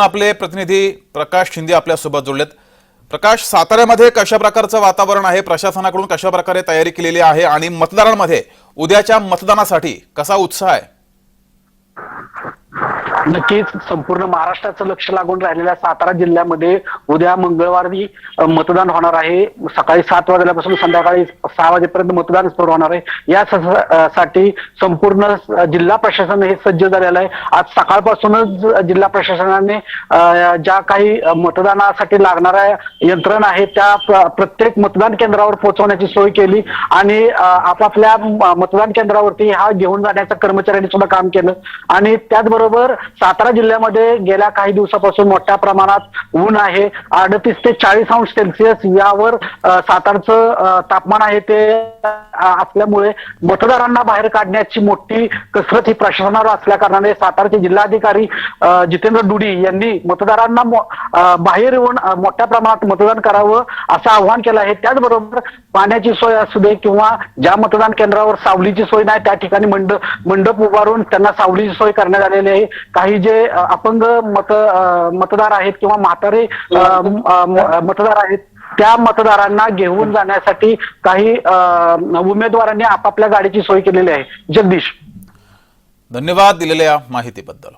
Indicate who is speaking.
Speaker 1: आपले प्रतिनिधी प्रकाश शिंदे आपल्यासोबत जोडलेत. प्रकाश साताऱ्यामध्ये कशा प्रकारचं वातावरण आहे? प्रशासनाकडून कशा प्रकारे तयारी केलेली आहे? आणि मतदारांमध्ये उद्याच्या मतदानासाठी कसा उत्साह आहे?
Speaker 2: नक्कीच संपूर्ण महाराष्ट्राचं लक्ष लागून राहिलेल्या सातारा जिल्ह्यामध्ये उद्या मंगळवारी मतदान होणार आहे. सकाळी सात वाजल्यापासून संध्याकाळी सहा वाजेपर्यंत मतदान सुरू होणार आहे. या साठी संपूर्ण जिल्हा प्रशासन हे सज्ज झालेलं आहे. आज सकाळपासूनच जिल्हा प्रशासनाने ज्या काही मतदानासाठी लागणाऱ्या यंत्रणा आहे त्या प्रत्येक मतदान केंद्रावर पोहोचवण्याची सोय केली आणि आपापल्या मतदान केंद्रावरती हा घेऊन जाण्याचं कर्मचाऱ्यांनी सुद्धा काम केलं. आणि त्याचबरोबर सातारा जिल्ह्यामध्ये गेल्या काही दिवसापासून मोठ्या प्रमाणात ऊन आहे. अडतीस ते चाळीस अंश सेल्सिअस यावर सातारचं तापमान आहे ते असल्यामुळे मतदारांना बाहेर काढण्याची मोठी कसरत ही प्रशासनावर असल्या कारणाने सातारचे जिल्हाधिकारी जितेंद्र डुडी यांनी मतदारांना बाहेर येऊन मोठ्या प्रमाणात मतदान करावं असं आवाहन केलं आहे. त्याचबरोबर पाण्याची सोय असू दे किंवा ज्या मतदान केंद्रावर सावलीची सोय नाही त्या ठिकाणी मंडप मंडप उभारून त्यांना सावलीची सोय करण्यात आलेली आहे. काही जे अपंग मत मतदार आहेत किंवा म्हातारे मतदार आहेत त्या मतदारांना घेऊन जाण्यासाठी काही उमेदवारांनी आपापल्या गाडीची सोय केलेली आहे. जगदीश.
Speaker 1: धन्यवाद दिलेल्या माहितीबद्दल.